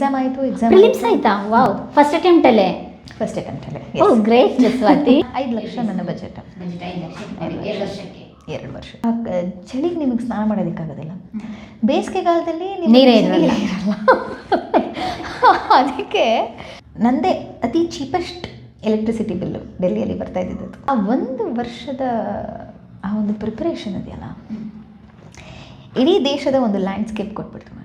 Exam ಆಯಿತು exam prelims ಆಯ್ತಾ. Wow first attempt ಅಲ್ಲೇ? ಫಸ್ಟ್ ಅಟೆಂಪ್ಟಲ್ಲೇ ಓ ಗ್ರೇಟ್ ಜಸ್ವಾತಿ ಐದು ಲಕ್ಷ ನನ್ನ ಬಜೆಟ್ ಎರಡು ವರ್ಷ. ಚಳಿಗೆ ನಿಮಗೆ ಸ್ನಾನ ಮಾಡೋದಕ್ಕಾಗೋದಿಲ್ಲ? ಬೇಸಿಗೆಗಾಲದಲ್ಲಿ ಕಾಲದಲ್ಲಿ ನೀರೇ ಇರಲ್ಲ. ಅದಕ್ಕೆ ನಂದೇ ಅತಿ ಚೀಪೆಸ್ಟ್ ಎಲೆಕ್ಟ್ರಿಸಿಟಿ ಬಿಲ್ಲು ಡೆಲ್ಲಿಯಲ್ಲಿ ಬರ್ತಾ ಇದ್ದಿದ್ದು ಆ ಒಂದು ವರ್ಷದ ಆ ಒಂದು ಪ್ರಿಪ್ರೇಷನ್ ಇದೆಯಲ್ಲ? ಇಡೀ ದೇಶದ ಒಂದು ಲ್ಯಾಂಡ್ಸ್ಕೇಪ್ ಕೊಟ್ಬಿಡ್ತು.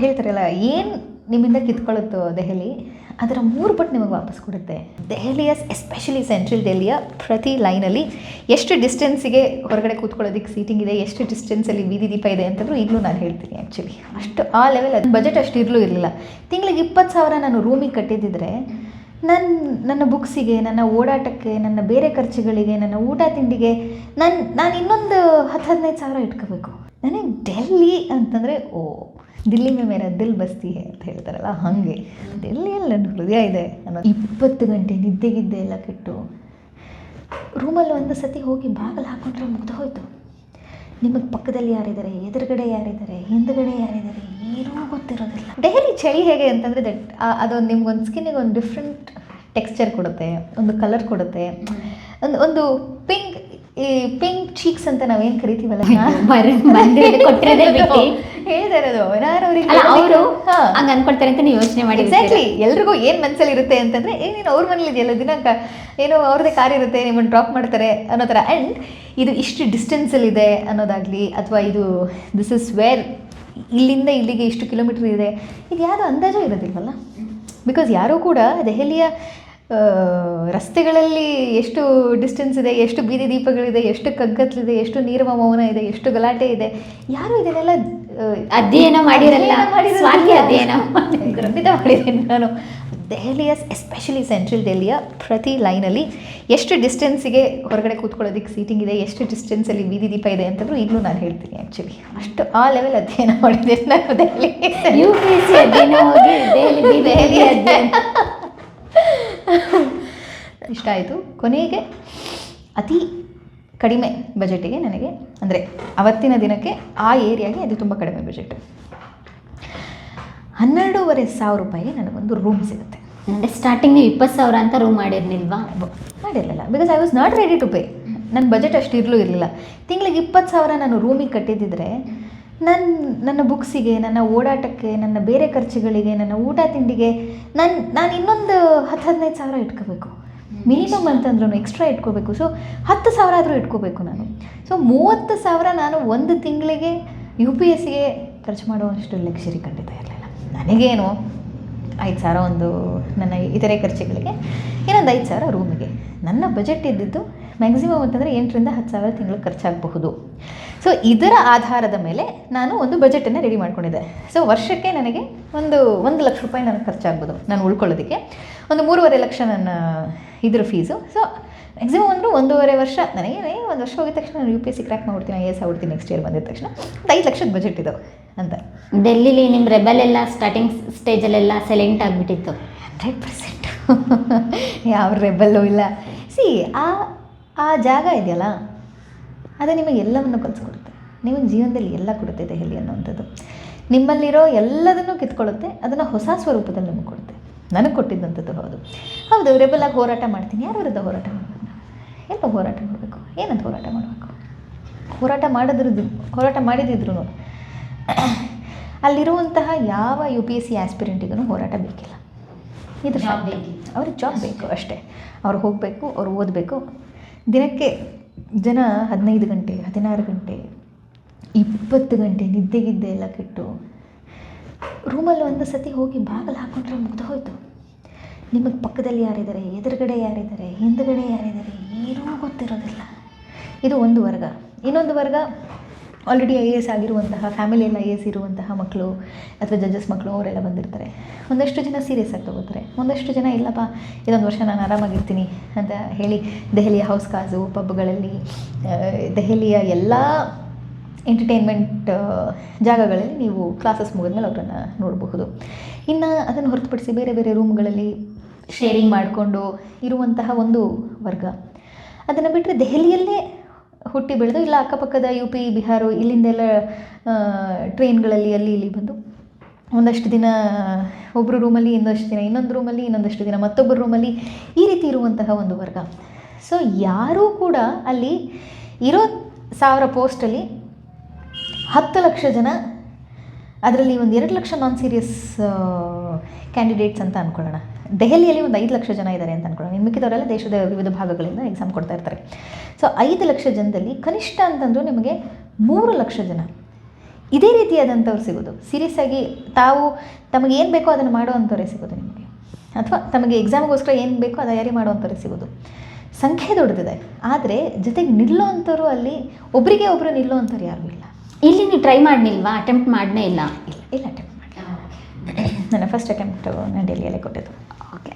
ಹೇಳ್ತಾರಲ್ಲ, ಏನು ನಿಮ್ಮಿಂದ ಕಿತ್ಕೊಳ್ಳುತ್ತೋ ದೆಹಲಿ, ಅದರ ಮೂರು ಪಟ್ಟು ನಿಮಗೆ ವಾಪಸ್ ಕೊಡುತ್ತೆ. ದೆಹಲಿಯ ಎಸ್ಪೆಷಲಿ ಸೆಂಟ್ರಲ್ ಡೆಲ್ಲಿಯ ಪ್ರತಿ ಲೈನಲ್ಲಿ ಎಷ್ಟು ಡಿಸ್ಟೆನ್ಸಿಗೆ ಹೊರಗಡೆ ಕೂತ್ಕೊಳ್ಳೋದಕ್ಕೆ ಸೀಟಿಂಗ್ ಇದೆ, ಎಷ್ಟು ಡಿಸ್ಟೆನ್ಸಲ್ಲಿ ಬೀದಿ ದೀಪ ಇದೆ ಅಂತಂದ್ರೂ ಈಗಲೂ ನಾನು ಹೇಳ್ತೀನಿ ಆ್ಯಕ್ಚುಲಿ ಅಷ್ಟು ಆ ಲೆವೆಲ್ ಅದು ಬಜೆಟ್ ಅಷ್ಟು ಇರಲೂ ಇರಲಿಲ್ಲ. ತಿಂಗಳಿಗೆ ಇಪ್ಪತ್ತು ಸಾವಿರ ನಾನು ರೂಮಿಗೆ ಕಟ್ಟಿದ್ದಿದ್ರೆ ನನ್ನ ನನ್ನ ಬುಕ್ಸಿಗೆ ನನ್ನ ಓಡಾಟಕ್ಕೆ, ನನ್ನ ಬೇರೆ ಖರ್ಚುಗಳಿಗೆ, ನನ್ನ ಊಟ ತಿಂಡಿಗೆ ನಾನು ನಾನು ಇನ್ನೊಂದು ಹತ್ತು ಹದಿನೈದು ಸಾವಿರ ಇಟ್ಕೋಬೇಕು. ನನಗೆ ಡೆಲ್ಲಿ ಅಂತಂದರೆ, ಓ ದಿಲ್ಲಿ ಮೇ ಮೇರ ದಿಲ್ ಬಸ್ತಿ ಹೇ ಅಂತ ಹೇಳ್ತಾರಲ್ಲ ಹಾಗೆ. ದಿಲ್ಲಿಯಲ್ಲಿ ನನ್ನ ಹೃದಯ ಇದೆ. ಅನ್ನೋದು ಇಪ್ಪತ್ತು ಗಂಟೆ ನಿದ್ದೆಗಿದ್ದೆ ಎಲ್ಲ ಕೆಟ್ಟು ರೂಮಲ್ಲಿ ಒಂದು ಸತಿ ಹೋಗಿ ಬಾಗಿಲು ಹಾಕೊಂಡ್ರೆ ಮುಗ್ದು ಹೋಯಿತು. ನಿಮಗೆ ಪಕ್ಕದಲ್ಲಿ ಯಾರಿದ್ದಾರೆ ಎದುರುಗಡೆ ಯಾರಿದ್ದಾರೆ ಹಿಂದ್ಗಡೆ ಯಾರಿದ್ದಾರೆ ಏನೂ ಗೊತ್ತಿರೋದಿಲ್ಲ. ಡೈಲಿ ಚಳಿ ಹೇಗೆ ಅಂತಂದರೆ ದಟ್ ಅದೊಂದು ನಿಮ್ಗೊಂದು ಸ್ಕಿನ್ನಿಗೆ ಒಂದು ಡಿಫ್ರೆಂಟ್ ಟೆಕ್ಸ್ಚರ್ ಕೊಡುತ್ತೆ ಒಂದು ಕಲರ್ ಕೊಡುತ್ತೆ. ಒಂದು ಒಂದು ಪಿಂಕ್ ಈ ಪಿಂಕ್ ಚೀಕ್ಸ್ ಅಂತ ನಾವೇನು ಕರಿತೀವಲ್ಲ? ಹೇಳ್ತಾರೆ ಬಿಟ್ಟು ಹೇಳ್ತಾ ಇರೋದು ನಾನು ಅವ್ರಿಗೆ ಅಲ್ಲ ಅವರು. ಹಂಗ ಅನ್ಕೊಳ್ತಾರೆ ಅಂತ ನೀವು ಯೋಚನೆ ಮಾಡಿ ಎಕ್ಸಾಕ್ಟ್ಲಿ ಎಲ್ರಿಗೂ ಏನ್ ಮನಸ್ಸಲ್ಲಿ ಇರುತ್ತೆ ಅಂತಂದ್ರೆ ಏನೇನು ನೀನು ಅವ್ರ ಮನೇಲಿ ಇದೆಯಲ್ಲ ದಿನ ಕ ಏನೋ ಅವ್ರದ್ದೇ ಕಾರ್ ಇರುತ್ತೆ ನಿಮ್ಮನ್ನು ಡ್ರಾಪ್ ಮಾಡ್ತಾರೆ ಅನ್ನೋ ಥರ. ಆ್ಯಂಡ್ ಇದು ಇಷ್ಟು ಡಿಸ್ಟೆನ್ಸಲ್ಲಿದೆ ಅನ್ನೋದಾಗ್ಲಿ ಅಥವಾ ಇದು ದಿಸ್ ಇಸ್ ವೇರ್ ಇಲ್ಲಿಂದ ಇಲ್ಲಿಗೆ ಇಷ್ಟು ಕಿಲೋಮೀಟರ್ ಇದೆ ಇದು ಯಾರು ಅಂದಾಜು ಇರೋದಿಲ್ವಲ್ಲ? ಬಿಕಾಸ್ ಯಾರೂ ಕೂಡ ದೆಹಲಿಯ ರಸ್ತೆಗಳಲ್ಲಿ ಎಷ್ಟು ಡಿಸ್ಟೆನ್ಸ್ ಇದೆ ಎಷ್ಟು ಬೀದಿ ದೀಪಗಳಿದೆ ಎಷ್ಟು ಕಗ್ಗತ್ತಲಿದೆ ಎಷ್ಟು ನೀರವ ಮೌನ ಇದೆ ಎಷ್ಟು ಗಲಾಟೆ ಇದೆ ಯಾರು ಇದನ್ನೆಲ್ಲ ಅಧ್ಯಯನ ಮಾಡಿರಲ್ಲ. ಸ್ವಾತಿ ಅಧ್ಯಯನ. ಖಂಡಿತ ಮಾಡಿದ್ದೀನಿ ನಾನು. ದೆಹಲಿಯ ಎಸ್ಪೆಷಲಿ ಸೆಂಟ್ರಲ್ ದೆಹಲಿಯ ಪ್ರತಿ ಲೈನಲ್ಲಿ ಎಷ್ಟು ಡಿಸ್ಟೆನ್ಸಿಗೆ ಹೊರಗಡೆ ಕೂತ್ಕೊಳ್ಳೋದಕ್ಕೆ ಸೀಟಿಂಗ್ ಇದೆ ಎಷ್ಟು ಡಿಸ್ಟೆನ್ಸಲ್ಲಿ ಬೀದಿ ದೀಪ ಇದೆ ಅಂತಂದ್ರೂ ಈಗಲೂ ನಾನು ಹೇಳ್ತೀನಿ ಆ್ಯಕ್ಚುಲಿ ಅಷ್ಟು ಆ ಲೆವೆಲ್ ಅಧ್ಯಯನ ಮಾಡಿದ್ದೇನೆ ನಾನು ದೆಹಲಿ. ಯು ಪಿ ಸಿ ಅಧ್ಯಯನ ಹೋಗಿ ದೆಹಲಿ ದೆಹಲಿ. ಅಧ್ಯಯನ. ಇಷ್ಟ ಆಯಿತು. ಕೊನೆಗೆ ಅತಿ ಕಡಿಮೆ ಬಜೆಟಿಗೆ ನನಗೆ ಅಂದರೆ ಅವತ್ತಿನ ದಿನಕ್ಕೆ ಆ ಏರಿಯಾಗೆ ಅದು ತುಂಬ ಕಡಿಮೆ ಬಜೆಟ್. ಹನ್ನೆರಡೂವರೆ ಸಾವಿರ ರೂಪಾಯಿಗೆ ನನಗೊಂದು ರೂಮ್ ಸಿಗುತ್ತೆ. ಸ್ಟಾರ್ಟಿಂಗ್ ನೀವು ಇಪ್ಪತ್ತು ಸಾವಿರ ಅಂತ ರೂಮ್ ಮಾಡಿರ್ಲಿಲ್ವಾ? ಮಾಡಿರಲಿಲ್ಲ. Because I was not ready to pay ನನ್ನ ಬಜೆಟ್ ಅಷ್ಟು ಇರಲೂ ಇರಲಿಲ್ಲ. ತಿಂಗಳಿಗೆ ಇಪ್ಪತ್ತು ಸಾವಿರ ನಾನು ರೂಮಿಗೆ ಕಟ್ಟಿದ್ದಿದ್ರೆ ನನ್ನ ನನ್ನ ಬುಕ್ಸಿಗೆ ನನ್ನ ಓಡಾಟಕ್ಕೆ ನನ್ನ ಬೇರೆ ಖರ್ಚುಗಳಿಗೆ ನನ್ನ ಊಟ ತಿಂಡಿಗೆ ನಾನು ನಾನು ಇನ್ನೊಂದು ಹತ್ತು ಹದಿನೈದು ಸಾವಿರ ಇಟ್ಕೋಬೇಕು. ಮಿನಿಮಮ್ ಅಂತಂದ್ರೂ ಎಕ್ಸ್ಟ್ರಾ ಇಟ್ಕೋಬೇಕು. ಸೊ ಹತ್ತು ಸಾವಿರ ಆದರೂ ಇಟ್ಕೋಬೇಕು ನಾನು. ಸೊ ಮೂವತ್ತು ಸಾವಿರ ನಾನು ಒಂದು ತಿಂಗಳಿಗೆ ಯು ಪಿ ಎಸ್ ಸಿಗೆ ಖರ್ಚು ಮಾಡುವಷ್ಟು ಲಕ್ಷರಿ ಖಂಡಿತ ಇರಲಿಲ್ಲ. ನನಗೇನು ಐದು ಸಾವಿರ ಒಂದು ನನ್ನ ಇತರೆ ಖರ್ಚುಗಳಿಗೆ ಇನ್ನೊಂದು ಐದು ಸಾವಿರ ರೂಮಿಗೆ ನನ್ನ ಬಜೆಟ್ ಇದ್ದಿದ್ದು ಮ್ಯಾಕ್ಸಿಮಮ್ ಅಂತಂದರೆ ಎಂಟರಿಂದ ಹತ್ತು ಸಾವಿರ ತಿಂಗಳು ಖರ್ಚಾಗಬಹುದು. ಸೊ ಇದರ ಆಧಾರದ ಮೇಲೆ ನಾನು ಒಂದು ಬಜೆಟನ್ನು ರೆಡಿ ಮಾಡ್ಕೊಂಡಿದ್ದೆ. ಸೊ ವರ್ಷಕ್ಕೆ ನನಗೆ ಒಂದು ಒಂದು ಲಕ್ಷ ರೂಪಾಯಿ ನನಗೆ ಖರ್ಚಾಗ್ಬೋದು ನಾನು ಉಳ್ಕೊಳ್ಳೋದಕ್ಕೆ. ಒಂದು ಮೂರುವರೆ ಲಕ್ಷ ನನ್ನ ಇದ್ರ ಫೀಸು ಸೊ ಮ್ಯಾಕ್ಸಿಮಮ್ ಅಂದರೂ ಒಂದೂವರೆ ವರ್ಷ. ನನಗೆ ಒಂದು ವರ್ಷ ಹೋಗಿದ ತಕ್ಷಣ ನಾನು U P S C crack ಮಾಡ್ಬಿಡ್ತೀನಿ ಐ ಎಸ್ ಆಗ್ಬಿಡ್ತೀನಿ ನೆಕ್ಸ್ಟ್ ಇಯರ್ ಬಂದಿದ ತಕ್ಷಣ. ಒಂದು ಐದು ಲಕ್ಷದ ಬಜೆಟ್ ಇದು ಅಂತ. ಡೆಲ್ಲಿಲಿ ನಿಮ್ಮ ರೆಬಲ್ ಎಲ್ಲ ಸ್ಟಾರ್ಟಿಂಗ್ ಸ್ಟೇಜಲ್ಲೆಲ್ಲ ಸೈಲೆಂಟ್ ಆಗಿಬಿಟ್ಟಿತ್ತು. Hundred percent. ಯಾವ ರೆಬಲ್ಲೂ ಇಲ್ಲ. ಸಿ ಆ ಆ ಜಾಗ ಇದೆಯಲ್ಲ ಅದು ನಿಮಗೆ ಎಲ್ಲವನ್ನು ಕಲಿಸ್ಕೊಡುತ್ತೆ. ನಿಮಗೆ ಜೀವನದಲ್ಲಿ ಎಲ್ಲ ಕೊಡುತ್ತೆ ದೆಹಲಿ ಅನ್ನೋವಂಥದ್ದು. ನಿಮ್ಮಲ್ಲಿರೋ ಎಲ್ಲದನ್ನೂ ಕಿತ್ಕೊಳ್ಳುತ್ತೆ ಅದನ್ನು ಹೊಸ ಸ್ವರೂಪದಲ್ಲಿ ನಿಮಗೆ ಕೊಡುತ್ತೆ. ನನಗೆ ಕೊಟ್ಟಿದ್ದಂಥದ್ದು ಹೌದು. ಹೌದು ರೆಬಲಾಗಿ ಹೋರಾಟ ಮಾಡ್ತೀನಿ. ಯಾರ ವಿರುದ್ಧ ಹೋರಾಟ ಮಾಡಬೇಕು ಎಲ್ಲ ಹೋರಾಟ ಮಾಡಬೇಕು? ಏನಂತ ಹೋರಾಟ ಮಾಡಬೇಕು? ಹೋರಾಟ ಮಾಡಿದ್ರದ್ದು ಹೋರಾಟ ಮಾಡಿದಿದ್ರು ಅಲ್ಲಿರುವಂತಹ ಯಾವ ಯು ಪಿ ಎಸ್ ಸಿ ಆಸ್ಪಿರೆಂಟಿಗೂ ಹೋರಾಟ ಬೇಕಿಲ್ಲ. ಇದು. ಅವ್ರಿಗೆ ಜಾಬ್ ಬೇಕು ಅಷ್ಟೇ. ಅವ್ರು ಹೋಗಬೇಕು ಅವ್ರು ಓದಬೇಕು. ದಿನಕ್ಕೆ ಜನ ಹದಿನೈದು ಗಂಟೆ, ಹದಿನಾರು ಗಂಟೆ, ಇಪ್ಪತ್ತು ಗಂಟೆ ನಿದ್ದೆಗಿದ್ದೆ ಎಲ್ಲ ಕೆಟ್ಟು ರೂಮಲ್ಲಿ ಒಂದು ಸತಿ ಹೋಗಿ ಬಾಗಿಲು ಹಾಕೊಂಡ್ರೆ ಮುಗ್ದು ಹೋಯಿತು. ನಿಮಗೆ ಪಕ್ಕದಲ್ಲಿ ಯಾರಿದ್ದಾರೆ? ಎದುರುಗಡೆ ಯಾರಿದ್ದಾರೆ? ಹಿಂದುಗಡೆ ಯಾರಿದ್ದಾರೆ? ಏನೂ ಗೊತ್ತಿರೋದಿಲ್ಲ. ಇದು ಒಂದು ವರ್ಗ. ಇನ್ನೊಂದು ವರ್ಗ ಆಲ್ರೆಡಿ ಐ ಎ ಎಸ್ ಆಗಿರುವಂತಹ ಫ್ಯಾಮಿಲಿಯಲ್ಲಿ ಐ ಎ ಎಸ್ ಇರುವಂತಹ ಮಕ್ಕಳು ಅಥವಾ ಜಡ್ಜಸ್ ಮಕ್ಕಳು ಅವರೆಲ್ಲ ಬಂದಿರ್ತಾರೆ. ಒಂದಷ್ಟು ಜನ ಸೀರಿಯಸ್ ಆಗಿ ತಗೋತಾರೆ. ಒಂದಷ್ಟು ಜನ, ಇಲ್ಲಪ್ಪ, ಇದೊಂದು ವರ್ಷ ನಾನು ಆರಾಮಾಗಿರ್ತೀನಿ ಅಂತ ಹೇಳಿ ದೆಹಲಿಯ ಹೌಸ್ ಕಾಸು ಪಬ್ಗಳಲ್ಲಿ ದೆಹಲಿಯ ಎಲ್ಲ ಎಂಟರ್ಟೈನ್ಮೆಂಟ್ ಜಾಗಗಳಲ್ಲಿ ನೀವು ಕ್ಲಾಸಸ್ ಮುಗಿದ್ಮೇಲೆ ಅವರನ್ನು ನೋಡಬಹುದು. ಇನ್ನು ಅದನ್ನು ಹೊರತುಪಡಿಸಿ ಬೇರೆ ಬೇರೆ ರೂಮ್ಗಳಲ್ಲಿ ಶೇರಿಂಗ್ ಮಾಡಿಕೊಂಡು ಇರುವಂತಹ ಒಂದು ವರ್ಗ. ಅದನ್ನು ಬಿಟ್ಟರೆ ದೆಹಲಿಯಲ್ಲೇ ಹುಟ್ಟಿ ಬೆಳೆದು, ಇಲ್ಲ ಅಕ್ಕಪಕ್ಕದ ಯು ಪಿ ಬಿಹಾರು ಇಲ್ಲಿಂದೆಲ್ಲ ಟ್ರೈನ್ಗಳಲ್ಲಿ ಅಲ್ಲಿ ಇಲ್ಲಿ ಬಂದು ಒಂದಷ್ಟು ದಿನ ಒಬ್ಬರು ರೂಮಲ್ಲಿ ಇನ್ನೊಂದಷ್ಟು ದಿನ ಇನ್ನೊಂದು ರೂಮಲ್ಲಿ ಇನ್ನೊಂದಷ್ಟು ದಿನ ಮತ್ತೊಬ್ಬರು ರೂಮಲ್ಲಿ ಈ ರೀತಿ ಇರುವಂತಹ ಒಂದು ವರ್ಗ. ಸೊ ಯಾರೂ ಕೂಡ ಅಲ್ಲಿ ಇರೋ ಸಾವಿರ ಪೋಸ್ಟಲ್ಲಿ ಹತ್ತು ಲಕ್ಷ ಜನ, ಅದರಲ್ಲಿ ಒಂದು ಎರಡು ಲಕ್ಷ ನಾನ್ ಸೀರಿಯಸ್ ಕ್ಯಾಂಡಿಡೇಟ್ಸ್ ಅಂತ ಅಂದ್ಕೊಳ್ಳೋಣ ದೆಹಲಿಯಲ್ಲಿ ಒಂದು ಐದು ಲಕ್ಷ ಜನ ಇದ್ದಾರೆ ಅಂತ ಅನ್ಕೊಳ್ಳೋಣ. ಮಿಕ್ಕಿದವರೆಲ್ಲ ದೇಶದ ವಿವಿಧ ಭಾಗಗಳಿಂದ ಎಕ್ಸಾಮ್ ಕೊಡ್ತಾ ಇರ್ತಾರೆ. ಸೊ ಐದು ಲಕ್ಷ ಜನದಲ್ಲಿ ಕನಿಷ್ಠ ಅಂತಂದರೂ ನಿಮಗೆ ಮೂರು ಲಕ್ಷ ಜನ. ಇದೇ ರೀತಿಯಾದಂಥವ್ರು ಸಿಗೋದು. ಸೀರಿಯಸ್ ಆಗಿ ತಾವು ತಮಗೆ ಏನು ಬೇಕೋ ಅದನ್ನು ಮಾಡುವಂಥವ್ರೇ ಸಿಗೋದು ನಿಮಗೆ. ಅಥವಾ ತಮಗೆ ಎಕ್ಸಾಮ್ಗೋಸ್ಕರ ಏನು ಬೇಕೋ ಅದು ತಯಾರಿ ಮಾಡುವಂಥವ್ರೇ ಸಿಗೋದು. ಸಂಖ್ಯೆ ದೊಡ್ಡದಿದೆ. ಆದರೆ ಜೊತೆಗೆ ನಿಲ್ಲೋ ಅಂಥವ್ರು ಅಲ್ಲಿ ಒಬ್ಬರಿಗೆ ಒಬ್ಬರು ನಿಲ್ಲೋ ಅಂಥವ್ರು ಯಾರೂ ಇಲ್ಲ. ಇಲ್ಲಿ ನೀವು ಟ್ರೈ ಮಾಡಲಿಲ್ವಾ ಅಟೆಂಪ್ಟ್ ಮಾಡನೇ ಇಲ್ಲ. ಇಲ್ಲ ಇಲ್ಲ ಅಟೆಂಪ್ಟ್ ಮಾಡಿ ನನ್ನ ಫಸ್ಟ್ ಅಟೆಂಪ್ಟು ನಾನು ಡೆಲ್ಲಿಯಲ್ಲೇ ಕೊಟ್ಟಿದ್ದು.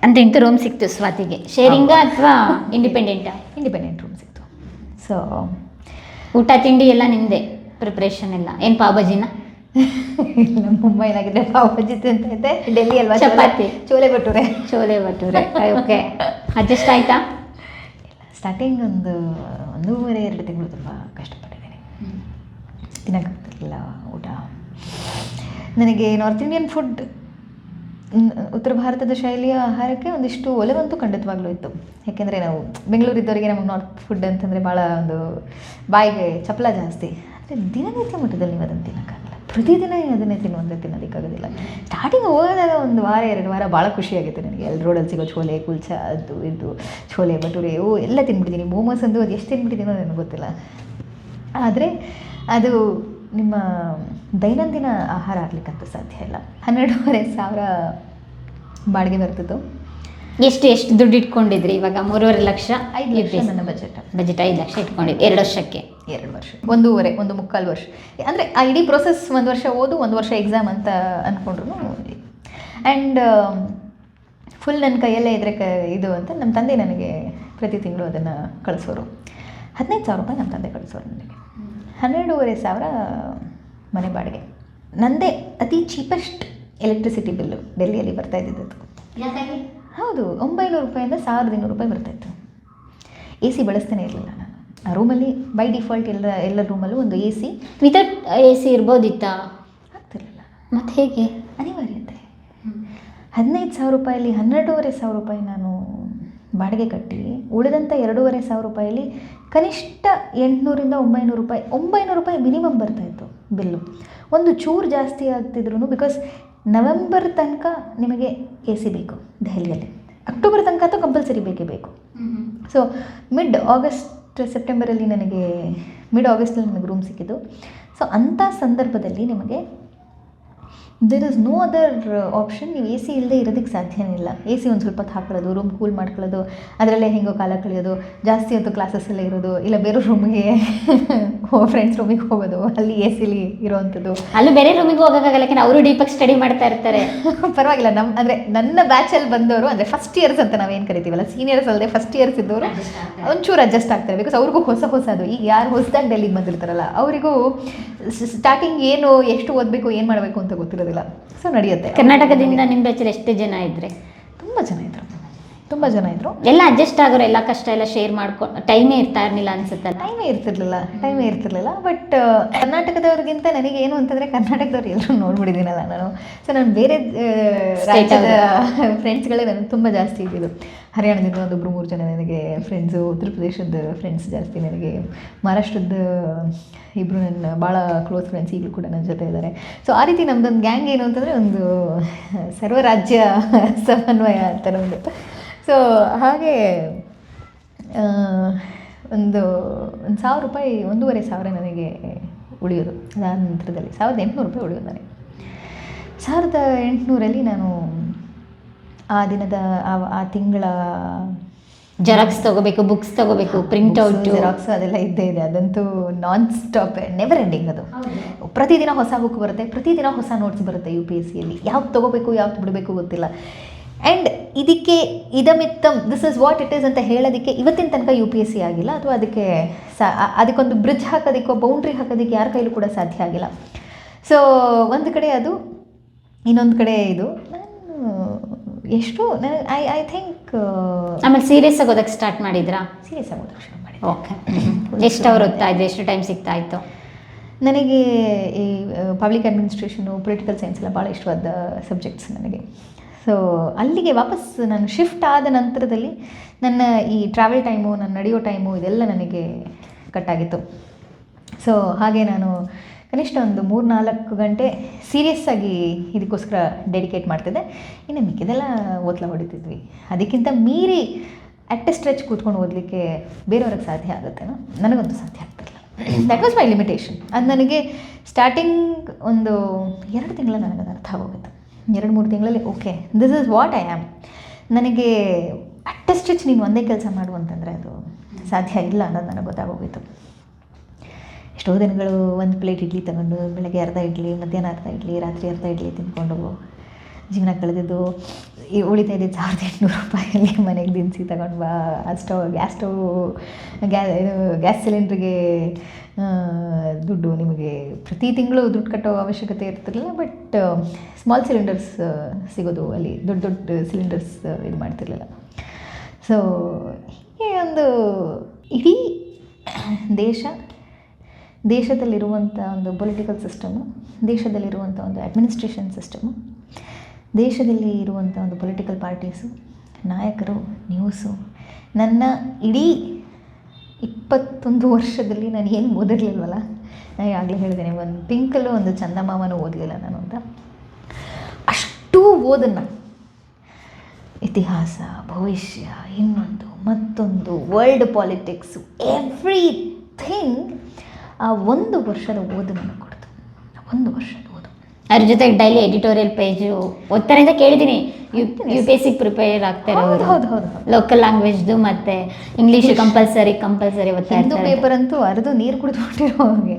ಅಂತ ಇಂಥ ರೂಮ್ ಸಿಕ್ತು ಸ್ವಾತಿಗೆ. ಶೇರಿಂಗ ಅಥವಾ ಇಂಡಿಪೆಂಡೆಂಟಾ ಇಂಡಿಪೆಂಡೆಂಟ್ ರೂಮ್ ಸಿಕ್ತು. ಸೊ ಊಟ ತಿಂಡಿ ಎಲ್ಲ ನಿಮ್ಮದೇ ಪ್ರಿಪ್ರೇಷನ್ ಎಲ್ಲ? ಏನು ಪಾವ್ ಇಲ್ಲ ಮುಂಬೈನಾಗಿದ್ದರೆ ಪಾವ್ ಭಾಜಿ ಅಂತ ಇದೆ ಡೆಲ್ಲಿ ಅಲ್ವಾ ಚಪಾತಿ. ಚೋಲೆ ಭಟೂರೆ. ಚೋಲೆ ಭಟೂರೆ. ಓಕೆ ಅಡ್ಜಸ್ಟ್ ಆಯಿತಾ? ಸ್ಟಾರ್ಟಿಂಗ್ ಒಂದು ಒಂದೂವರೆ ಎರಡು ತಿಂಗಳು ತುಂಬ ಕಷ್ಟಪಟ್ಟಿದ್ದೀನಿ. ತಿನ್ನೋಕ್ಕಾಗ್ತಿರ್ಲಿಲ್ಲ ಊಟ. ನನಗೆ ನಾರ್ತ್ ಇಂಡಿಯನ್ ಫುಡ್ ಉತ್ತರ ಭಾರತದ ಶೈಲಿಯ ಆಹಾರಕ್ಕೆ ಒಂದಿಷ್ಟು ಒಲವಂತೂ ಖಂಡಿತವಾಗ್ಲೂ ಇತ್ತು. ಯಾಕೆಂದರೆ ನಾವು ಬೆಂಗಳೂರಿದ್ದವರಿಗೆ ನಮಗೆ ನಾರ್ತ್ ಫುಡ್ ಅಂತಂದರೆ ಭಾಳ ಒಂದು ಬಾಯಿಗೆ ಚಪ್ಪಲ ಜಾಸ್ತಿ. ಆದರೆ ದಿನನಿತ್ಯ ಮಟ್ಟದಲ್ಲಿ ನೀವು ಅದನ್ನು ತಿನ್ನೋಕ್ಕಾಗಲ್ಲ. ಪ್ರತಿದಿನ ಅದನ್ನೇ ತಿನ್ನುವಂತೆ ತಿನ್ನೋದಕ್ಕಾಗೋದಿಲ್ಲ. ಸ್ಟಾರ್ಟಿಂಗ್ ಹೋದಾಗ ಒಂದು ವಾರ, ಎರಡು ವಾರ ಭಾಳ ಖುಷಿಯಾಗಿತ್ತು ನನಗೆ. ಎಲ್ಲ ರೋಡಲ್ಲಿ ಸಿಗೋ ಛೋಲೆ, ಕುಲ್ಚ, ಅದು ಇದು, ಛೋಲೆ, ಭಟೂರೆ, ಓ, ಎಲ್ಲ ತಿನ್ಬಿಟ್ಟಿದ್ದೀನಿ ಮೋಮೋಸ್ ಅಂದು ಅದು ಎಷ್ಟು ತಿನ್ಬಿಟ್ಟಿದ್ದೀನೋ ನನಗೆ ಗೊತ್ತಿಲ್ಲ. ಆದರೆ ಅದು ನಿಮ್ಮ ದೈನಂದಿನ ಆಹಾರ ಆಗ್ಲಿಕ್ಕಂತೂ ಸಾಧ್ಯ ಇಲ್ಲ. ಹನ್ನೆರಡೂವರೆ ಸಾವಿರ ಬಾಡಿಗೆ ಬರ್ತಿತ್ತು ಎಷ್ಟು ಎಷ್ಟು ದುಡ್ಡು ಇಟ್ಕೊಂಡಿದ್ರಿ? ಇವಾಗ ಮೂರುವರೆ ಲಕ್ಷ ಐದು ಲಕ್ಷ ನನ್ನ ಬಜೆಟ್ ಬಜೆಟ್ ಐದು ಲಕ್ಷ ಇಟ್ಕೊಂಡಿದ್ದೆ ಎರಡು ವರ್ಷಕ್ಕೆ? ಎರಡು ವರ್ಷ. ಒಂದೂವರೆ ಒಂದು ಮುಕ್ಕಾಲು ವರ್ಷ. ಅಂದರೆ ಆ ಇಡೀ ಪ್ರೊಸೆಸ್ ಒಂದು ವರ್ಷ ಓದು ಒಂದು ವರ್ಷ ಎಕ್ಸಾಮ್ ಅಂತ ಅಂದ್ಕೊಂಡ್ರು ಆ್ಯಂಡ್ ಫುಲ್ ನನ್ನ ಕೈಯಲ್ಲೇ ಇದ್ರೆ ಕ ಇದು ಅಂತ ನಮ್ಮ ತಂದೆ ನನಗೆ ಪ್ರತಿ ತಿಂಗಳು ಅದನ್ನು ಕಳಿಸೋರು. ಹದಿನೈದು ಸಾವಿರ ರೂಪಾಯಿ ನಮ್ಮ ತಂದೆ ಕಳಿಸೋರು ನನಗೆ. ಹನ್ನೆರಡೂವರೆ ಸಾವಿರ ಮನೆ ಬಾಡಿಗೆ. ನಂದೇ ಅತಿ ಚೀಪೆಸ್ಟ್ ಎಲೆಕ್ಟ್ರಿಸಿಟಿ ಬಿಲ್ಲು ಡೆಲ್ಲಿಯಲ್ಲಿ ಬರ್ತಾ ಇದ್ದಿದ್ದು ಹೌದು ಒಂಬೈನೂರು ರೂಪಾಯಿಂದ ಸಾವಿರದ ಇನ್ನೂರು ರೂಪಾಯಿ ಬರ್ತಾಯಿತ್ತು ಎ ಸಿ ಬಳಸ್ತಾನೆ ಇರಲಿಲ್ಲ ನಾನು. ಆ ರೂಮಲ್ಲಿ ಬೈ ಡಿಫಾಲ್ಟ್ ಎಲ್ಲ ಎಲ್ಲ ರೂಮಲ್ಲೂ ಒಂದು A C without A C ಇರ್ಬೋದಿತ್ತಾ? ಆಗ್ತಿರಲಿಲ್ಲ. ಮತ್ತು ಹೇಗೆ? ಅನಿವಾರ್ಯತೆ. ಹದಿನೈದು ಸಾವಿರ ರೂಪಾಯಲ್ಲಿ ಹನ್ನೆರಡೂವರೆ ಸಾವಿರ ರೂಪಾಯಿ ನಾನು ಬಾಡಿಗೆ ಕಟ್ಟಿ ಉಳಿದಂಥ ಎರಡೂವರೆ ಸಾವಿರ ರೂಪಾಯಲ್ಲಿ ಕನಿಷ್ಠ ಎಂಟುನೂರಿಂದ ಒಂಬೈನೂರು ರೂಪಾಯಿ ಒಂಬೈನೂರು ರೂಪಾಯಿ ಮಿನಿಮಮ್ ಬರ್ತಾಯಿತ್ತು ಬಿಲ್ಲು. ಒಂದು ಚೂರು ಜಾಸ್ತಿ ಆಗ್ತಿದ್ರು ಬಿಕಾಸ್ ನವೆಂಬರ್ ತನಕ ನಿಮಗೆ ಎ ಸಿ ಬೇಕು ದೆಹಲಿಯಲ್ಲಿ. ಅಕ್ಟೋಬರ್ ತನಕ ಅಂತೂ ಕಂಪಲ್ಸರಿ ಬೇಕೇ ಬೇಕು. ಸೊ ಮಿಡ್ ಆಗಸ್ಟ್ ಸೆಪ್ಟೆಂಬರಲ್ಲಿ ನನಗೆ ಮಿಡ್ ಆಗಸ್ಟಲ್ಲಿ ನನಗೆ ರೂಮ್ ಸಿಕ್ಕಿದ್ದು. ಸೊ ಅಂಥ ಸಂದರ್ಭದಲ್ಲಿ ನಿಮಗೆ there is no other option ನೀವು ಎ ಸಿ ಇಲ್ಲದೆ ಇರೋದಕ್ಕೆ ಸಾಧ್ಯನೇ ಇಲ್ಲ ಎ ಸಿ ಒಂದು ಸ್ವಲ್ಪ ಹೊತ್ತು ಹಾಕೊಳ್ಳೋದು ರೂಮ್ ಕೂಲ್ ಮಾಡ್ಕೊಳ್ಳೋದು ಅದರಲ್ಲೇ ಹೆಂಗೋ ಕಾಲ ಕಳೆಯೋದು ಜಾಸ್ತಿ ಹೊತ್ತು ಕ್ಲಾಸಸ್ಸಲ್ಲೇ ಇರೋದು ಇಲ್ಲ ಬೇರೆ ರೂಮಿಗೆ ಫ್ರೆಂಡ್ಸ್ ರೂಮಿಗೆ ಹೋಗೋದು ಅಲ್ಲಿ ಎ ಸಿಲಿ ಇರೋವಂಥದ್ದು. ಅಲ್ಲಿ ಬೇರೆ ರೂಮಿಗೆ ಹೋಗೋಕ್ಕಾಗಲ್ಲ ಯಾಕಂದ್ರೆ ಅವರು ಡೀಪಾಗಿ ಸ್ಟಡಿ ಮಾಡ್ತಾ ಇರ್ತಾರೆ. ಪರವಾಗಿಲ್ಲ ನಮ್ಮ ಅಂದರೆ ನನ್ನ ಬ್ಯಾಚಲ್ಲಿ ಬಂದವರು ಅಂದರೆ ಫಸ್ಟ್ ಇಯರ್ಸ್ ಅಂತ ನಾವೇನು ಕರಿತೀವಲ್ಲ ಸೀನಿಯರ್ಸ್ ಅಲ್ಲದೆ ಫಸ್ಟ್ ಇಯರ್ಸ್ ಇದ್ದವರು ಒಂಚೂರು ಅಡ್ಜಸ್ಟ್ ಆಗ್ತಾರೆ ಬಿಕಾಸ್ ಅವ್ರಿಗೂ ಹೊಸ ಹೊಸದು ಈಗ ಯಾರು ಹೊಸದಾಗಿ ಡೆಲ್ಲಿಗೆ ಬಂದಿರ್ತಾರಲ್ಲ ಅವರಿಗೂ ಸ್ಟಾರ್ಟಿಂಗ್ ಏನು ಎಷ್ಟು ಓದಬೇಕು ಏನು ಮಾಡಬೇಕು ಅಂತ ಗೊತ್ತಿರೋದಿಲ್ಲ ಸೊ ನಡೆಯುತ್ತೆ. ಕರ್ನಾಟಕದಿಂದ ನಿಮ್ಮ ಬ್ಯಾಚಲ್ಲಿ ಎಷ್ಟು ಜನ ಇದ್ದರೆ ತುಂಬ ಜನ ಇದ್ರು. ತುಂಬ ಜನ ಇದ್ರು. ಎಲ್ಲ ಅಡ್ಜಸ್ಟ್ ಆಗೋರು ಎಲ್ಲ ಕಷ್ಟ ಎಲ್ಲ ಶೇರ್ ಮಾಡ್ಕೊಂಡು ಟೈಮೇ ಇರ್ತಾ ಇರಲಿಲ್ಲ ಅನ್ಸುತ್ತೆ ಟೈಮೇ ಇರ್ತಿರ್ಲಿಲ್ಲ ಟೈಮೇ ಇರ್ತಿರ್ಲಿಲ್ಲ ಬಟ್ ಕರ್ನಾಟಕದವ್ರಿಗಿಂತ ನನಗೆ ಏನು ಅಂತಂದರೆ ಕರ್ನಾಟಕದವ್ರು ಎಲ್ಲರೂ ನೋಡ್ಬಿಟ್ಟಿದ್ದೀನಲ್ಲ ನಾನು. ಸೊ ನಾನು ಬೇರೆ ರಾಜ್ಯದ ಫ್ರೆಂಡ್ಸ್ಗಳೇ ನನಗೆ ತುಂಬ ಜಾಸ್ತಿ ಇದ್ದಿದ್ದು. ಹರಿಯಾಣದಿಂದ ಒಂದೊಬ್ಬರು ಮೂರು ಜನ ನನಗೆ ಫ್ರೆಂಡ್ಸು ಉತ್ತರ ಪ್ರದೇಶದ ಫ್ರೆಂಡ್ಸ್ ಜಾಸ್ತಿ ನನಗೆ ಮಹಾರಾಷ್ಟ್ರದ ಇಬ್ಬರು ನನ್ನ ಭಾಳ ಕ್ಲೋಸ್ ಫ್ರೆಂಡ್ಸ್ ಈಗಲೂ ಕೂಡ ನನ್ನ ಜೊತೆ ಇದ್ದಾರೆ. ಸೊ ಆ ರೀತಿ ನಮ್ಮದೊಂದು ಗ್ಯಾಂಗ್ ಏನು ಅಂತಂದರೆ ಒಂದು ಸರ್ವರಾಜ್ಯ ಸಮನ್ವಯ ಅಂತ ನಮ್ಮದು ಸೊ ಹಾಗೆ ಒಂದು ಒಂದು ಸಾವಿರ ರೂಪಾಯಿ ಒಂದೂವರೆ ಸಾವಿರ ನನಗೆ ಉಳಿಯೋದು. ಅದಾದ ನಂತರದಲ್ಲಿ ಸಾವಿರದ ಎಂಟುನೂರು ರೂಪಾಯಿ ಉಳಿಯೋದು ನನಗೆ. ಸಾವಿರದ ಎಂಟುನೂರಲ್ಲಿ ನಾನು ಆ ದಿನದ ಆ- ತಿಂಗಳ ಜೆರಾಕ್ಸ್ ತಗೋಬೇಕು ಬುಕ್ಸ್ ತಗೋಬೇಕು ಪ್ರಿಂಟ್ ಔಟ್. ಜೆರಾಕ್ಸ್ ಅದೆಲ್ಲ ಇದ್ದೇ ಇದೆ. ಅದಂತೂ ನಾನ್ ಸ್ಟಾಪ್ ನೆವರ್ ಎಂಡಿಂಗ್ ಅದು ಪ್ರತಿದಿನ ಹೊಸ ಬುಕ್ ಬರುತ್ತೆ ಪ್ರತಿದಿನ ಹೊಸ ನೋಟ್ಸ್ ಬರುತ್ತೆ ಯು ಪಿ ಎಸ್ ಸಿಯಲ್ಲಿ ಯಾವ್ದು ತೊಗೋಬೇಕು ಯಾವ್ದು ಬಿಡಬೇಕು ಗೊತ್ತಿಲ್ಲ. ಆ್ಯಂಡ್ ಇದಕ್ಕೆ ಇದಮಿತ್ತಮ್ this is what it is ಅಂತ ಹೇಳೋದಕ್ಕೆ ಇವತ್ತಿನ ತನಕ ಯು ಪಿ ಎಸ್ ಸಿ ಆಗಿಲ್ಲ. ಅಥವಾ ಅದಕ್ಕೆ ಸಾ ಅದಕ್ಕೊಂದು ಬ್ರಿಡ್ಜ್ ಹಾಕೋದಕ್ಕೋ ಬೌಂಡ್ರಿ ಹಾಕೋದಕ್ಕೆ ಯಾರ ಕೈಲೂ ಕೂಡ ಸಾಧ್ಯ ಆಗಿಲ್ಲ. ಸೊ ಒಂದು ಕಡೆ ಅದು ಇನ್ನೊಂದು ಕಡೆ ಇದು. ನಾನು ಎಷ್ಟು ಐ ಐ ಥಿಂಕ್ ಆಮೇಲೆ ಸೀರಿಯಸ್ ಆಗೋದಕ್ಕೆ ಸ್ಟಾರ್ಟ್ ಮಾಡಿದ್ರಾ? ಸೀರಿಯಸ್ ಆಗೋದಕ್ಕೆ ಶುರು ಮಾಡಿ ಓಕೆ ಎಷ್ಟು ಅವ್ರು ಓದ್ತಾ ಇದ್ರು? ಎಷ್ಟು ಟೈಮ್ ಸಿಗ್ತಾ ಇತ್ತು? ನನಗೆ ಈ ಪಬ್ಲಿಕ್ ಅಡ್ಮಿನಿಸ್ಟ್ರೇಷನು ಪೊಲಿಟಿಕಲ್ ಸೈನ್ಸ್ ಎಲ್ಲ ಭಾಳ ಇಷ್ಟವಾದ ಸಬ್ಜೆಕ್ಟ್ಸ್ ನನಗೆ. ಸೊ ಅಲ್ಲಿಗೆ ವಾಪಸ್ ನಾನು ಶಿಫ್ಟ್ ಆದ ನಂತರದಲ್ಲಿ ನನ್ನ ಈ ಟ್ರಾವೆಲ್ ಟೈಮು ನನ್ನ ನಡೆಯೋ ಟೈಮು ಇದೆಲ್ಲ ನನಗೆ ಕಟ್ಟಾಗಿತ್ತು ಸೊ ಹಾಗೆ ನಾನು ಕನಿಷ್ಠ ಒಂದು ಮೂರು ನಾಲ್ಕು ಗಂಟೆ ಸೀರಿಯಸ್ ಆಗಿ ಇದಕ್ಕೋಸ್ಕರ ಡೆಡಿಕೇಟ್ ಮಾಡ್ತಿದ್ದೆ. ಇನ್ನು ಮಿಕ್ಕಿದೆಲ್ಲ ಓದ್ಲ ಹೊಡಿತಿದ್ವಿ. ಅದಕ್ಕಿಂತ ಮೀರಿ ಅಟ್ ಸ್ಟ್ರೆಚ್ ಕೂತ್ಕೊಂಡು ಓದಲಿಕ್ಕೆ ಬೇರೆಯವ್ರಿಗೆ ಸಾಧ್ಯ ಆಗುತ್ತೇನೋ? ನನಗಂತೂ ಸಾಧ್ಯ ಆಗ್ತಿಲ್ಲ ದಟ್ ವಾಸ್ ಮೈ ಲಿಮಿಟೇಷನ್ ಅದು ನನಗೆ ಸ್ಟಾರ್ಟಿಂಗ್ ಒಂದು ಎರಡು ತಿಂಗಳ ನನಗದು ಅರ್ಥ ಆಗೋಗುತ್ತೆ. ಎರಡು ಮೂರು ತಿಂಗಳಲ್ಲಿ okay this is what I am ನನಗೆ ಅಟ್ಟ ಸ್ಟಿಚ್ ನೀನು ಒಂದೇ ಕೆಲಸ ಮಾಡು ಅಂತಂದರೆ ಅದು ಸಾಧ್ಯ ಇಲ್ಲ ಅನ್ನೋದು ನನಗೆ ಗೊತ್ತಾಗೋಗಿತ್ತು ಎಷ್ಟೋ ದಿನಗಳು ಒಂದು ಪ್ಲೇಟ್ ಇಡ್ಲಿ ತಗೊಂಡು, ಬೆಳಗ್ಗೆ ಅರ್ಧ ಇಡ್ಲಿ, ಮಧ್ಯಾಹ್ನ ಅರ್ಧ ಇಡ್ಲಿ, ರಾತ್ರಿ ಅರ್ಧ ಇಡ್ಲಿ ತಿಂದ್ಕೊಂಡು ಜೀವನ ಕಳೆದಿದ್ದು, ಈ ಉಳಿತಾ ಇದ್ದಿದ್ದು ಸಾವಿರದ ಎಂಟುನೂರು ರೂಪಾಯಲ್ಲಿ ಮನೆಗೆ ದಿನಸಿ ತಗೊಂಡು ಬಾ ಆ ಸ್ಟವ್ ಗ್ಯಾಸ್ ಸ್ಟವ್ ಗ್ಯಾ, ಇದು, ಗ್ಯಾಸ್ ಸಿಲಿಂಡ್ರಿಗೆ ದುಡ್ಡು ನಿಮಗೆ ಪ್ರತಿ ತಿಂಗಳು ದುಡ್ಡು ಕಟ್ಟೋ ಅವಶ್ಯಕತೆ ಇರ್ತಿರಲಿಲ್ಲ ಬಟ್ ಸ್ಮಾಲ್ ಸಿಲಿಂಡರ್ಸ್ ಸಿಗೋದು, ಅಲ್ಲಿ ದೊಡ್ಡ ದೊಡ್ಡ ಸಿಲಿಂಡರ್ಸ್ ಇದು ಮಾಡ್ತಿರಲಿಲ್ಲ. ಸೊ ಹೀಗೆ ಒಂದು ಇಡೀ ದೇಶ ದೇಶದಲ್ಲಿರುವಂಥ ಒಂದು ಪೊಲಿಟಿಕಲ್ ಸಿಸ್ಟಮು ದೇಶದಲ್ಲಿರುವಂಥ ಒಂದು ಅಡ್ಮಿನಿಸ್ಟ್ರೇಷನ್ ಸಿಸ್ಟಮು ದೇಶದಲ್ಲಿ ಇರುವಂಥ ಒಂದು ಪೊಲಿಟಿಕಲ್ ಪಾರ್ಟೀಸು ನಾಯಕರು ನ್ಯೂಸು ನನ್ನ ಇಡೀ ಇಪ್ಪತ್ತೊಂದು ವರ್ಷದಲ್ಲಿ ನಾನು ಏನು ಓದಿರಲಿಲ್ವಲ್ಲ? ನಾನು ಆಗಲೇ ಹೇಳಿದ್ದೇನೆ, ಒಂದು ಪಿಂಕಲ್ಲೂ ಒಂದು ಚಂದಮಾಮನೂ ಓದಲಿಲ್ಲ ನಾನು ಅಂತ. ಅಷ್ಟೂ ಓದನ್ನು. ಇತಿಹಾಸ, ಭವಿಷ್ಯ, ಇನ್ನೊಂದು, ಮತ್ತೊಂದು ವರ್ಲ್ಡ್ ಪಾಲಿಟಿಕ್ಸು ಎವ್ರಿಥಿಂಗ್ ಆ ಒಂದು ವರ್ಷದ ಓದನ್ನು ಕೊಡ್ತು. ಒಂದು ವರ್ಷದ ಓದು ಅದ್ರ ಜೊತೆಗೆ ಡೈಲಿ ಎಡಿಟೋರಿಯಲ್ ಪೇಜು ಓದ್ತಾರೆ ಅಂತ ಕೇಳಿದೀನಿ U U P S C prepare ಆಗ್ತಾರೆ ಹೌದು ಹೌದು ಹೌದು ಲೋಕಲ್ ಲ್ಯಾಂಗ್ವೇಜ್ದು ಮತ್ತೆ ಇಂಗ್ಲೀಷ್ ಕಂಪಲ್ಸರಿ ಕಂಪಲ್ಸರಿ ಓದ್ತಾ ಹಿಂದೂ ಇರ್ತಾರೆ. ಪೇಪರ್ ಅಂತೂ ಅರ್ದು ನೀರು ಕುಡಿದು ಹಾಗೆ.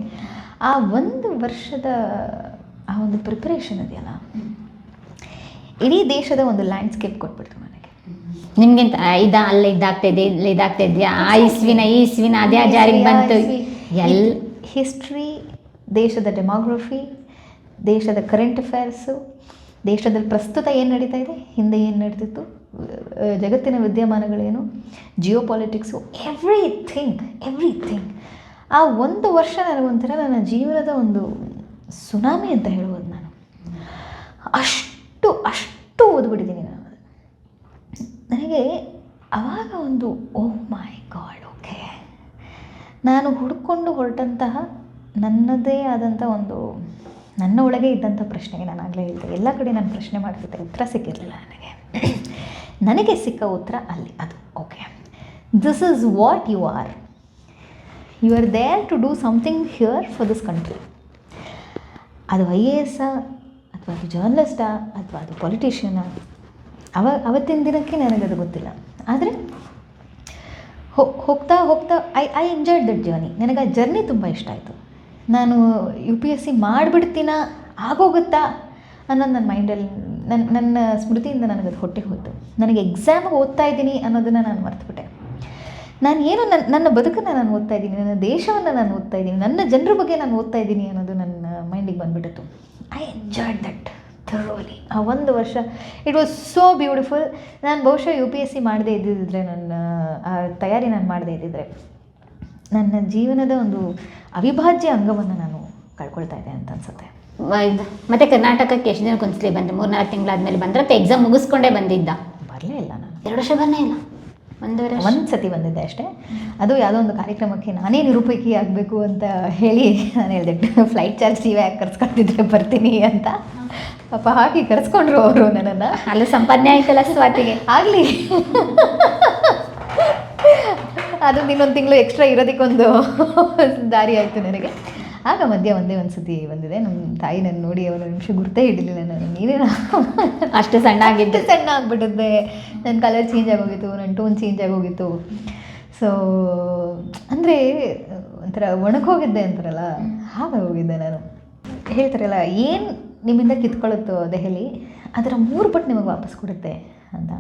ಆ ಒಂದು ವರ್ಷದ ಆ ಒಂದು ಪ್ರಿಪರೇಷನ್ ಇದೆಯಲ್ಲ ಇಡೀ ದೇಶದ ಒಂದು ಲ್ಯಾಂಡ್ಸ್ಕೇಪ್ ಕೊಟ್ಬಿಡ್ತು ನನಗೆ ನಿಮ್ಗೆ ಇದ ಅಲ್ಲಿ ಇದಾಗ್ತಾ ಇದೆ ಇಲ್ಲಿ ಇದಾಗ್ತಾ ಇದೆಯಾ? ಆ ಇಸ್ವಿನ ಈ ಇಸ್ವಿನ ಅದೇ ಜಾರಿಗೆ ಬಂತು. ಎಲ್ ಹಿಸ್ಟ್ರಿ ದೇಶದ ಡೆಮೋಗ್ರಫಿ ದೇಶದ ಕರೆಂಟ್ ಅಫೇರ್ಸು ದೇಶದಲ್ಲಿ ಪ್ರಸ್ತುತ ಏನು ನಡೀತಾ ಇದೆ, ಹಿಂದೆ ಏನು ನಡೀತಿತ್ತು ಜಗತ್ತಿನ ವಿದ್ಯಮಾನಗಳೇನು ಜಿಯೋ ಪಾಲಿಟಿಕ್ಸು ಎವ್ರಿಥಿಂಗ್ ಎವ್ರಿಥಿಂಗ್ ಆ ಒಂದು ವರ್ಷ ನನಗೊಂಥರ ನನ್ನ ಜೀವನದ ಒಂದು ಸುನಾಮಿ ಅಂತ ಹೇಳ್ಬೋದು ನಾನು. ಅಷ್ಟು ಅಷ್ಟು ಓದ್ಬಿಟ್ಟಿದ್ದೀನಿ ನಾನು. ನನಗೆ ಆವಾಗ ಒಂದು ಓ ಮೈ ಗಾಡ್ ಓಕೆ ನಾನು ಹುಡ್ಕೊಂಡು ಹೊರಟಂತಹ ನನ್ನದೇ ಆದಂಥ ಒಂದು ನನ್ನ ಒಳಗೆ ಇದ್ದಂಥ ಪ್ರಶ್ನೆಗೆ ನಾನು ಆಗಲೇ ಹೇಳಿದೆ. ಎಲ್ಲ ಕಡೆ ನಾನು ಪ್ರಶ್ನೆ ಮಾಡ್ತಿದ್ದೆ ಉತ್ತರ ಸಿಕ್ಕಿರಲಿಲ್ಲ ನನಗೆ. ನನಗೆ ಸಿಕ್ಕ ಉತ್ತರ ಅಲ್ಲಿ, ಅದು. Okay this is what you are you are there to do something here for this country ಅದು ಐ ಎ ಎಸ್ಸ ಅಥವಾ ಅದು ಜರ್ನಲಿಸ್ಟಾ ಅಥವಾ ಅದು ಪೊಲಿಟಿಷಿಯನ ಅವ, ಅವತ್ತಿನ ದಿನಕ್ಕೆ ನನಗದು ಗೊತ್ತಿಲ್ಲ. ಆದರೆ ಹೋಗ್ತಾ ಹೋಗ್ತಾ I I enjoyed that journey ನನಗೆ ಆ ಜರ್ನಿ ತುಂಬ ಇಷ್ಟ ಆಯಿತು. ನಾನು ಯು ಪಿ ಎಸ್ ಸಿ ಮಾಡಿಬಿಡ್ತೀನ? ಆಗೋಗುತ್ತಾ? ಅನ್ನೋದು ನನ್ನ ಮೈಂಡಲ್ಲಿ ನನ್ನ ನನ್ನ ಸ್ಮೃತಿಯಿಂದ ನನಗದು ಹೊಟ್ಟೆ ಹೋಯಿತು. ನನಗೆ ಎಕ್ಸಾಮ್ ಓದ್ತಾ ಇದ್ದೀನಿ ಅನ್ನೋದನ್ನು ನಾನು ಮರ್ತುಬಿಟ್ಟೆ. ನಾನು ಏನು ನನ್ನ ನನ್ನ ಬದುಕನ್ನು ನಾನು ಓದ್ತಾ ಇದ್ದೀನಿ, ನನ್ನ ದೇಶವನ್ನು ನಾನು ಓದ್ತಾ ಇದ್ದೀನಿ, ನನ್ನ ಜನರ ಬಗ್ಗೆ ನಾನು ಓದ್ತಾ ಇದ್ದೀನಿ ಅನ್ನೋದು ನನ್ನ ಮೈಂಡಿಗೆ ಬಂದುಬಿಟ್ಟಿತ್ತು. ಐ ಎಂಜಾಯ್ಡ್ ದಟ್ ಥರೋಲಿ ಆ ಒಂದು ವರ್ಷ ಇಟ್ ವಾಸ್ ಸೋ ಬ್ಯೂಟಿಫುಲ್ ನಾನು ಬಹುಶಃ ಯು ಪಿ ಎಸ್ ಸಿ ಮಾಡದೇ ಇದ್ದಿದ್ದರೆ ನನ್ನ ತಯಾರಿ ನಾನು ಮಾಡದೇ ಇದ್ದಿದ್ದರೆ ನನ್ನ ಜೀವನದ ಒಂದು ಅವಿಭಾಜ್ಯ ಅಂಗವನ್ನು ನಾನು ಕಳ್ಕೊಳ್ತಾ ಇದ್ದೆ ಅಂತ ಅನ್ಸುತ್ತೆ. ಮತ್ತೆ ಕರ್ನಾಟಕಕ್ಕೆ ಎಷ್ಟು ದಿನಕ್ಕೆ ಒಂದ್ಸಲಿ ಬಂದ್ರೆ ಮೂರ್ನಾಲ್ಕು ತಿಂಗಳಾದ್ಮೇಲೆ ಬಂದ್ರೆ ಅಥವಾ ಎಕ್ಸಾಮ್ ಮುಗಿಸ್ಕೊಂಡೇ ಬಂದಿದ್ದ? ಬರಲೇ ಇಲ್ಲ ನಾನು. ಎರಡು ವರ್ಷ ಬನ್ನೇ ಇಲ್ಲ? ಒಂದೂವರೆ ವರ್ಷ? ಒಂದು ಸತಿ ಬಂದಿದ್ದೆ ಅಷ್ಟೇ. ಅದು ಯಾವುದೋ ಒಂದು ಕಾರ್ಯಕ್ರಮಕ್ಕೆ ನಾನೇ ನಿರೂಪಕಿ ಆಗಬೇಕು ಅಂತ ಹೇಳಿ ನಾನು ಹೇಳಿದೆ ಫ್ಲೈಟ್ ಚಾರ್ಜ್ ನೀವೇ ಯಾಕೆ ಕರ್ಸ್ಕೊತಿದ್ರೆ ಬರ್ತೀನಿ ಅಂತ. ಪಾಪ ಹಾಕಿ ಕರೆಸ್ಕೊಂಡ್ರು ಅವರು ನನ್ನನ್ನು. ಅಲ್ಲಿ ಸಂಪಾದನೆ ಆಯ್ತಲ್ಲ ಸ್ವಾತಿಗೆ? ಆಗಲಿ. ಅದು ಇನ್ನೊಂದು ತಿಂಗಳು ಎಕ್ಸ್ಟ್ರಾ ಇರೋದಕ್ಕೊಂದು ದಾರಿ ಆಯಿತು ನನಗೆ. ಆಗ ಮಧ್ಯ ಒಂದೇ ಒಂದು ಸತಿ ಬಂದಿದೆ. ನಮ್ಮ ತಾಯಿ ನನ್ನ ನೋಡಿ ಅವರ ನಿಮಿಷ ಗುರ್ತೇ ಇಡಲಿಲ್ಲ ನಾನು ನೀನೇನ? ಅಷ್ಟು ಸಣ್ಣ ಆಗಿದ್ದು. ಸಣ್ಣ ಆಗಿಬಿಟ್ಟಿದ್ದೆ. ನನ್ನ ಕಲರ್ ಚೇಂಜ್ ಆಗೋಗಿತ್ತು ನನ್ನ ಟೋನ್ ಚೇಂಜ್ ಆಗೋಗಿತ್ತು. ಸೊ ಅಂದರೆ ಒಂಥರ ಒಣಗೋಗಿದ್ದೆ ಅಂತಾರಲ್ಲ ಹಾಗೆ ಹೋಗಿದ್ದೆ ನಾನು. ಹೇಳ್ತಾರಲ್ಲ ಏನು ನಿಮ್ಮಿಂದ ಕಿತ್ಕೊಳ್ಳುತ್ತೋ ದೆಹಲಿ ಅದರ ಮೂರು ಪಟ್ಟು ನಿಮಗೆ ವಾಪಸ್ ಕೊಡುತ್ತೆ ಅಂತ.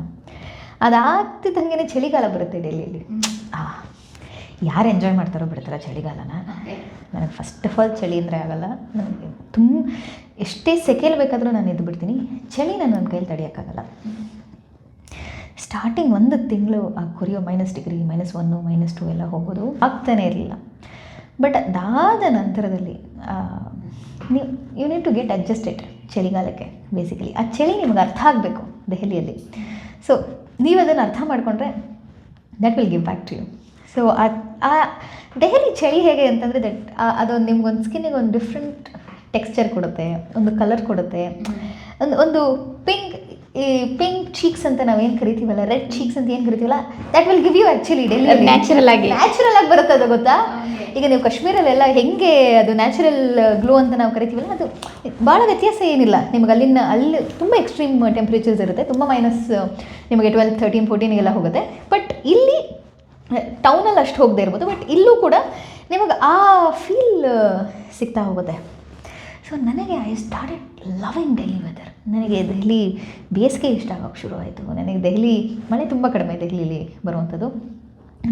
ಅದಾಗ್ತಿದ್ದಂಗೆ ಚಳಿಗಾಲ ಬರುತ್ತೆ ಡೆಲ್ಲಿಯಲ್ಲಿ ಯಾರು ಎಂಜಾಯ್ ಮಾಡ್ತಾರೋ ಬಿಡ್ತಾರೋ ಚಳಿಗಾಲನ. ನನಗೆ ಫಸ್ಟ್ ಆಫ್ ಆಲ್ ಚಳಿ ಅಂದರೆ ಆಗಲ್ಲ. ನನಗೆ ತುಂಬ ಎಷ್ಟೇ ಸೆಕೆಲ್ ಬೇಕಾದರೂ ನಾನು ಎದ್ದು ಬಿಡ್ತೀನಿ. ಚಳಿ ನಾನು ನನ್ನ ಕೈಯಲ್ಲಿ ತಡೆಯೋಕ್ಕಾಗಲ್ಲ ಸ್ಟಾರ್ಟಿಂಗ್ ಒಂದು ತಿಂಗಳು ಆ choreo minus degree minus one minus two ಎಲ್ಲ ಹೋಗೋದು ಆಗ್ತಾನೇ ಇರಲಿಲ್ಲ. ಬಟ್ ಅದಾದ ನಂತರದಲ್ಲಿ ನೀವು you need to get adjusted ಚಳಿಗಾಲಕ್ಕೆ basically ಆ ಚಳಿ ನಿಮ್ಗೆ ಅರ್ಥ ಆಗಬೇಕು ದೆಹಲಿಯಲ್ಲಿ. ಸೊ ನೀವು ಅದನ್ನು ಅರ್ಥ ಮಾಡಿಕೊಂಡ್ರೆ that will give back to you so ಆ ದೆಹಲಿ ಚಳಿ ಹೇಗೆ ಅಂತಂದರೆ ದಟ್ ಅದೊಂದು ನಿಮ್ಗೊಂದು ಸ್ಕಿನ್ನಿಗೆ ಒಂದು ಡಿಫ್ರೆಂಟ್ ಟೆಕ್ಸ್ಚರ್ ಕೊಡುತ್ತೆ ಒಂದು ಕಲರ್ ಕೊಡುತ್ತೆ. ಒಂದು ಒಂದು ಪಿಂಕ್ ಈ ಪಿಂಕ್ ಚೀಕ್ಸ್ ಅಂತ ನಾವೇನು ಕರಿತೀವಲ್ಲ? ರೆಡ್ ಚೀಕ್ಸ್ ಅಂತ ಏನು ಕರಿತೀವಲ್ಲ? That will give you actually Delhi natural ಆಗಿ. ನ್ಯಾಚುರಲ್ ಆಗಿ ಬರುತ್ತೆ ಅದು ಗೊತ್ತಾ? ಈಗ ನೀವು ಕಾಶ್ಮೀರಲ್ಲೆಲ್ಲ ಹೆಂಗೆ ಅದು ನ್ಯಾಚುರಲ್ ಗ್ಲೋ ಅಂತ ನಾವು ಕರಿತೀವಲ್ಲ ಅದು ಭಾಳ ವ್ಯತ್ಯಾಸ ಏನಿಲ್ಲ. ನಿಮ್ಗೆ ಅಲ್ಲಿನ ಅಲ್ಲಿ ತುಂಬ ಎಕ್ಸ್ಟ್ರೀಮ್ ಟೆಂಪ್ರೇಚರ್ಸ್ ಇರುತ್ತೆ. ತುಂಬ ಮೈನಸ್ ನಿಮಗೆ ಟ್ವೆಲ್ ತರ್ಟೀನ್ ಫೋರ್ಟೀನ್ಗೆಲ್ಲ ಹೋಗುತ್ತೆ. ಬಟ್ ಇಲ್ಲಿ ಟೌನಲ್ಲಿ ಅಷ್ಟು ಹೋಗದೆ ಇರ್ಬೋದು. ಬಟ್ ಇಲ್ಲೂ ಕೂಡ ನಿಮಗೆ ಆ ಫೀಲ್ ಸಿಗ್ತಾ ಹೋಗುತ್ತೆ. ಸೊ ನನಗೆ I started loving Delhi weather ನನಗೆ ದೆಹಲಿ ಬೇಸಿಗೆ ಇಷ್ಟ ಆಗೋಕ್ಕೆ ಶುರುವಾಯಿತು. ನನಗೆ ದೆಹಲಿ ಮಳೆ ತುಂಬ ಕಡಿಮೆ ದೆಹಲಿಲಿ ಬರುವಂಥದ್ದು.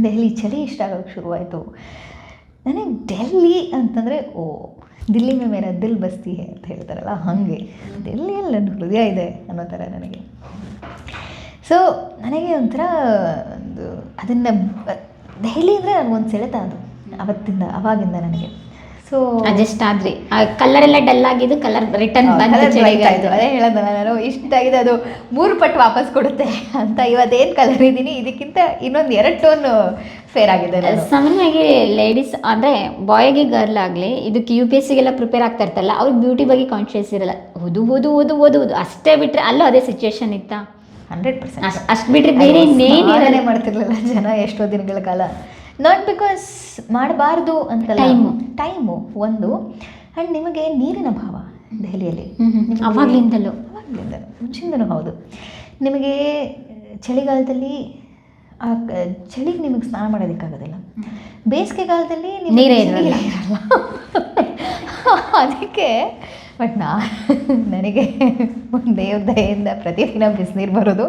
ದೆಹಲಿ ಚಳಿ ಇಷ್ಟ ಆಗೋಕ್ಕೆ ಶುರುವಾಯಿತು. ನನಗೆ ಡೆಲ್ಲಿ ಅಂತಂದರೆ, ಓ, ದಿಲ್ಲಿ ಮೇ ಮೇರ ದಿಲ್ ಬಸ್ತಿ ಹೇ ಅಂತ ಹೇಳ್ತಾರಲ್ಲ, ಹಾಗೆ. ಡೆಲ್ಲಿಯಲ್ಲಿ ನನ್ನ ಹೃದಯ ಇದೆ ಅನ್ನೋ ಥರ ನನಗೆ. ಸೊ ನನಗೆ ಒಂಥರ ಒಂದು, ಅದನ್ನು ದೆಹಲಿ ಅಂದರೆ ನನಗೊಂದು ಸೆಳೆತ ಅದು. ಅವತ್ತಿಂದ, ಅವಾಗಿಂದ ನನಗೆ. ಸೊ ಅಡ್ಜಸ್ಟ್ ಆದ್ರಿ. ಕಲರ್ ಎಲ್ಲ ಡಲ್ ಆಗಿದ್ದು ಕಲರ್ ರಿಟರ್ನ್ ಬಂದು ಅದೇ ಹೇಳೋದು ನಾನು. ಇಷ್ಟಾಗಿದೆ ಅದು ಮೂರು ಪಟ್ಟು ವಾಪಸ್ ಕೊಡುತ್ತೆ ಅಂತ ಇವತ್ತೇನು ಕಲರ್ ಇದ್ದೀನಿ ಇದಕ್ಕಿಂತ ಇನ್ನೊಂದು ಎರಡು ಟೋನ್ ಫೇರ್ ಆಗಿದೆ ಸಾಮಾನ್ಯವಾಗಿ ಲೇಡೀಸ್ ಅಂದರೆ ಬಾಯ್ಗೆ ಗರ್ಲ್ ಆಗಲಿ ಇದಕ್ಕೆ ಯು ಪಿ ಎಸ್ ಸಿಗೆಲ್ಲ ಪ್ರಿಪೇರ್ ಆಗ್ತಾ ಇರ್ತಲ್ಲ ಅವ್ರಿಗೆ ಬ್ಯೂಟಿ ಬಗ್ಗೆ ಕಾನ್ಶಿಯಸ್ ಇರಲ್ಲ. ಓದು ಓದು ಓದು ಓದು ಓದು. ಅಷ್ಟೇ ಬಿಟ್ಟರೆ ಅಲ್ಲೂ ಅದೇ ಸಿಚುವೇಶನ್ ಇತ್ತಾ? Hundred percent. ಅಷ್ಟು ಬಿಟ್ಟರೆ ಬೇರೆ ಇನ್ನೇನು ಮಾಡ್ತಿರ್ಲಿಲ್ಲ ಜನ ಎಷ್ಟೋ ದಿನಗಳ ಕಾಲ. ನಾಟ್ ಬಿಕಾಸ್ ಮಾಡಬಾರ್ದು ಅಂತಲ್ಲ. ಟೈಮು ಟೈಮು ಒಂದು. ಆ್ಯಂಡ್ ನಿಮಗೆ ನೀರಿನ ಭಾವ ದೆಹಲಿಯಲ್ಲಿ. ಅವಾಗಲಿಂದಲೂ. ಅವಾಗಲಿಂದಲೂ ಹೌದು. ನಿಮಗೆ ಚಳಿಗಾಲದಲ್ಲಿ ಆ ಚಳಿಗೆ ನಿಮಗೆ ಸ್ನಾನ ಮಾಡೋದಕ್ಕಾಗೋದಿಲ್ಲ ಬೇಸಿಗೆಗಾಲದಲ್ಲಿ ನೀರೇ. ಇರಲ್ಲ. ಅದಕ್ಕೆ ಬಟ್ ನಾ ನನಗೆ ದೇವ್ರ ದಯೆಯಿಂದ ಪ್ರತಿದಿನ ಬಿಸಿನೀರು ಬರೋದು.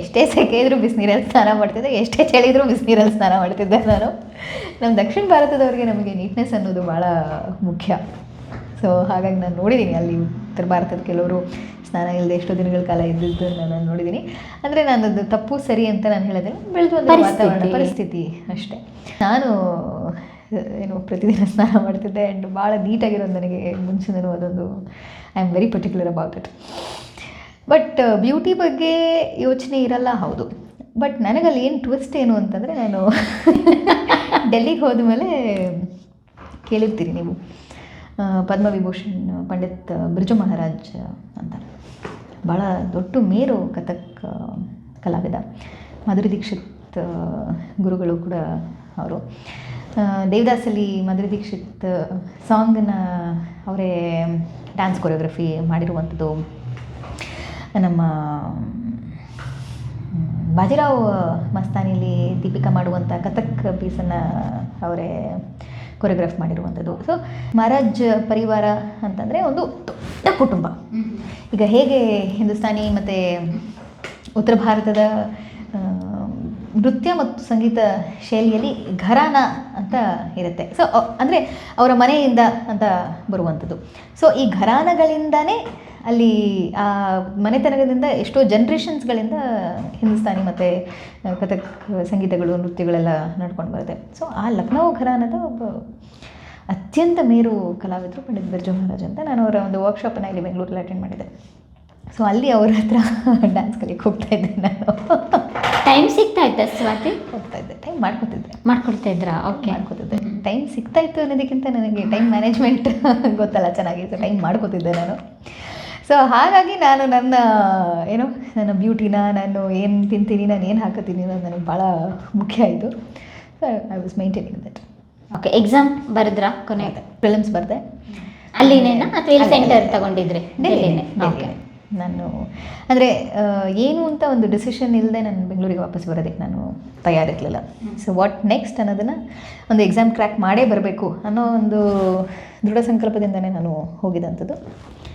ಎಷ್ಟೇ ಸೆಕೆ ಇದ್ರೂ ಬಿಸಿನೀರಲ್ಲಿ ಸ್ನಾನ ಮಾಡ್ತಿದ್ದೆ ಎಷ್ಟೇ ಚಳಿ ಇದ್ರೂ ಬಿಸಿನೀರಲ್ಲಿ ಸ್ನಾನ ಮಾಡ್ತಿದ್ದೆ ನಾನು. ನಮ್ಮ ದಕ್ಷಿಣ ಭಾರತದವ್ರಿಗೆ ನಮಗೆ ನೀಟ್ನೆಸ್ ಅನ್ನೋದು ಭಾಳ ಮುಖ್ಯ. ಸೊ ಹಾಗಾಗಿ ನಾನು ನೋಡಿದ್ದೀನಿ ಅಲ್ಲಿ ಉತ್ತರ ಭಾರತದ ಕೆಲವರು ಸ್ನಾನ ಇಲ್ಲದೆ ಎಷ್ಟೋ ದಿನಗಳ ಕಾಲ ಇದ್ದಿದ್ದು ನಾನು ನೋಡಿದ್ದೀನಿ ಅಂದರೆ ನಾನು ಅದು ತಪ್ಪು ಸರಿ ಅಂತ ನಾನು ಹೇಳೋದಿಲ್ಲ ಬೆಳೆದು ಒಂದು ವಾತಾವರಣ ಪರಿಸ್ಥಿತಿ ಅಷ್ಟೇ. ನಾನು ಏನು, ಪ್ರತಿದಿನ ಸ್ನಾನ ಮಾಡ್ತಿದ್ದೆ ಆ್ಯಂಡ್ ಭಾಳ ನೀಟಾಗಿರೋದು ನನಗೆ ಮುಂಚಿನೂ ಅದೊಂದು I am very particular about it but beauty ಬಗ್ಗೆ ಯೋಚನೆ ಇರಲ್ಲ, ಹೌದು. ಬಟ್ ನನಗಲ್ಲಿ ಏನು ಟ್ವಿಸ್ಟ್ ಏನು ಅಂತಂದರೆ ನಾನು ಡೆಲ್ಲಿಗೆ ಹೋದ್ಮೇಲೆ ಕೇಳಿರ್ತೀರಿ ನೀವು. ಪದ್ಮವಿಭೂಷಣ್ ಪಂಡಿತ್ ಬಿರ್ಜು ಮಹಾರಾಜ್ ಅಂತಾರೆ. ಭಾಳ ದೊಡ್ಡ ಮೇರು ಕಥಕ್ ಕಲಾವಿದ. ಮಾಧುರಿ ದೀಕ್ಷಿತ್ ಗುರುಗಳು ಕೂಡ ಅವರು. ದೇವದಾಸಲ್ಲಿ ಮಧುರ ದೀಕ್ಷಿತ್ ಸಾಂಗನ್ನ ಅವರೇ ಡ್ಯಾನ್ಸ್ ಕೊರಿಯೋಗ್ರಫಿ ಮಾಡಿರುವಂಥದ್ದು. ನಮ್ಮ ಬಾಜಿರಾವ್ ಮಸ್ತಾನಿಲಿ ದೀಪಿಕಾ ಮಾಡುವಂಥ ಕಥಕ್ ಪೀಸನ್ನು ಅವರೇ ಕೊರಿಯೋಗ್ರಾಫ್ ಮಾಡಿರುವಂಥದ್ದು. ಸೊ ಮಹಾರಾಜ್ ಪರಿವಾರ ಅಂತಂದರೆ ಒಂದು ದೊಡ್ಡ ಕುಟುಂಬ. ಈಗ ಹೇಗೆ ಹಿಂದೂಸ್ತಾನಿ ಮತ್ತು ಉತ್ತರ ಭಾರತದ ನೃತ್ಯ ಮತ್ತು ಸಂಗೀತ ಶೈಲಿಯಲ್ಲಿ ಘರಾನ ಅಂತ ಇರುತ್ತೆ. ಸೊ ಅಂದರೆ ಅವರ ಮನೆಯಿಂದ ಅಂತ ಬರುವಂಥದ್ದು. ಸೊ ಈ ಘರಾನಗಳಿಂದನೇ ಅಲ್ಲಿ, ಆ ಮನೆತನದಿಂದ ಎಷ್ಟೋ ಜನ್ರೇಷನ್ಸ್ಗಳಿಂದ ಹಿಂದೂಸ್ತಾನಿ ಮತ್ತು ಕಥಕ್ ಸಂಗೀತಗಳು, ನೃತ್ಯಗಳೆಲ್ಲ ನಡ್ಕೊಂಡು ಬರುತ್ತೆ. ಸೊ ಆ ಲಕ್ನೋ ಘರಾನದ ಒಬ್ಬ ಅತ್ಯಂತ ಮೇರು ಕಲಾವಿದರು ಪಂಡಿತ್ ಬಿರ್ಜು ಮಹಾರಾಜ್ ಅಂತ ನಾನು ಅವರ ಒಂದು ವರ್ಕ್ಶಾಪನ್ನು ಇಲ್ಲಿ ಬೆಂಗಳೂರಲ್ಲಿ ಅಟೆಂಡ್ ಮಾಡಿದ್ದೆ. ಸೊ ಅಲ್ಲಿ ಅವ್ರ ಹತ್ರ ಡ್ಯಾನ್ಸ್ ಕಲಿಯಕ್ಕೆ ಹೋಗ್ತಾ ಇದ್ದೆ ನಾನು. ಟೈಮ್ ಸಿಗ್ತಾ ಇತ್ತಾ ಸ್ವಾತಿ? ಹೋಗ್ತಾ ಇದ್ದೆ. ಟೈಮ್ ಮಾಡ್ಕೊತಿದ್ದೆ. ಮಾಡ್ಕೊಡ್ತಾ ಇದ್ರಾ? ಓಕೆ ಮಾಡ್ಕೊತಿದ್ದೆ. ಟೈಮ್ ಸಿಗ್ತಾ ಇತ್ತು ಅನ್ನೋದಕ್ಕಿಂತ ನನಗೆ ಟೈಮ್ ಮ್ಯಾನೇಜ್ಮೆಂಟ್ ಗೊತ್ತಲ್ಲ ಚೆನ್ನಾಗಿ. ಸೊ ಟೈಮ್ ಮಾಡ್ಕೊತಿದ್ದೆ ನಾನು. ಸೊ ಹಾಗಾಗಿ ನಾನು ನನ್ನ ಏನು ನನ್ನ ಬ್ಯೂಟಿನ ನಾನು ಏನು ತಿಂತೀನಿ ನಾನು ಏನು ಹಾಕೋತೀನಿ ಅನ್ನೋದು ನನಗೆ ಭಾಳ ಮುಖ್ಯ ಆಯಿತು so I was maintaining that okay exam ಬರೆದ್ರಾ ಕೊನೆ ಫಿಲಮ್ಸ್ ಬರೆದೆ. ಅಲ್ಲಿನೇನಾ ಅಥವಾ ಸೆಂಟರ್ ತಗೊಂಡಿದ್ರಿ? ಡೆಲ್ಲಿನೇ ಓಕೆ ನಾನು ಅಂದರೆ ಏನು ಅಂತ ಒಂದು ಡಿಸಿಷನ್ ಇಲ್ಲದೆ ನಾನು ಬೆಂಗಳೂರಿಗೆ ವಾಪಸ್ ಬರೋದಕ್ಕೆ ನಾನು ತಯಾರಿರಲಿಲ್ಲ. ಸೊ ವಾಟ್ ನೆಕ್ಸ್ಟ್ ಅನ್ನೋದನ್ನು ಒಂದು ಎಕ್ಸಾಮ್ ಕ್ರ್ಯಾಕ್ ಮಾಡೇ ಬರಬೇಕು ಅನ್ನೋ ಒಂದು ದೃಢ ಸಂಕಲ್ಪದಿಂದನೇ ನಾನು ಹೋಗಿದಂಥದ್ದು.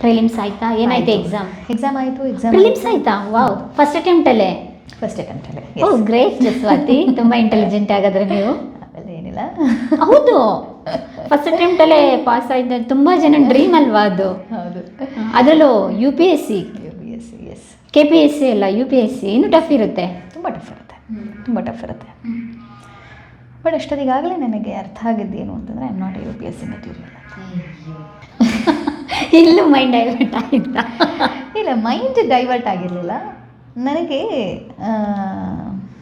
ಪ್ರಿಲಿಮ್ಸ್ ಆಯ್ತಾ? ಏನಾಯ್ತು ಎಕ್ಸಾಮ್ ಎಕ್ಸಾಮ್ ಆಯಿತು ಎಕ್ಸಾಮ್ ಪ್ರಿಲಿಮ್ಸ್ ಆಯ್ತಾ. ವಾವ್ ಫಸ್ಟ್ ಅಟೆಂಪ್ಟಲ್ಲೇ ಫಸ್ಟ್ ಅಟೆಂಪ್ಟಲ್ಲೇ ಓ ಗ್ರೇಟ್ ಸ್ವಾತಿ ತುಂಬ ಇಂಟೆಲಿಜೆಂಟ್ ಆಗಿದ್ರೆ ನೀವು. ಏನಿಲ್ಲ ಹೌದು. ಫಸ್ಟ್ ಅಟೆಂಪ್ಟಲ್ಲೇ ಪಾಸ್ ಆಯ್ತು ತುಂಬ ಜನ ಡ್ರೀಮ್ ಅಲ್ವಾ ಅದು? ಹೌದು. ಅದರಲ್ಲೂ U P S C S S K P S C ಅಲ್ಲ ಯು ಪಿ ಎಸ್ ಸಿ ಇನ್ನೂ ಟಫ್ ಇರುತ್ತೆ. ತುಂಬ ಟಫ್ ಇರುತ್ತೆ. ತುಂಬ ಟಫ್ ಇರುತ್ತೆ. ಬಟ್ ಅಷ್ಟೊತ್ತಿಗಾಗಲೇ ನನಗೆ ಅರ್ಥ ಆಗಿದ್ದೇನು ಅಂತಂದರೆ I am not U P S C material ಇಲ್ಲೂ ಮೈಂಡ್ ಡೈವರ್ಟ್ ಆಗಿಲ್ಲ ಇಲ್ಲ ಮೈಂಡ್ ಡೈವರ್ಟ್ ಆಗಿರಲಿಲ್ಲ. ನನಗೆ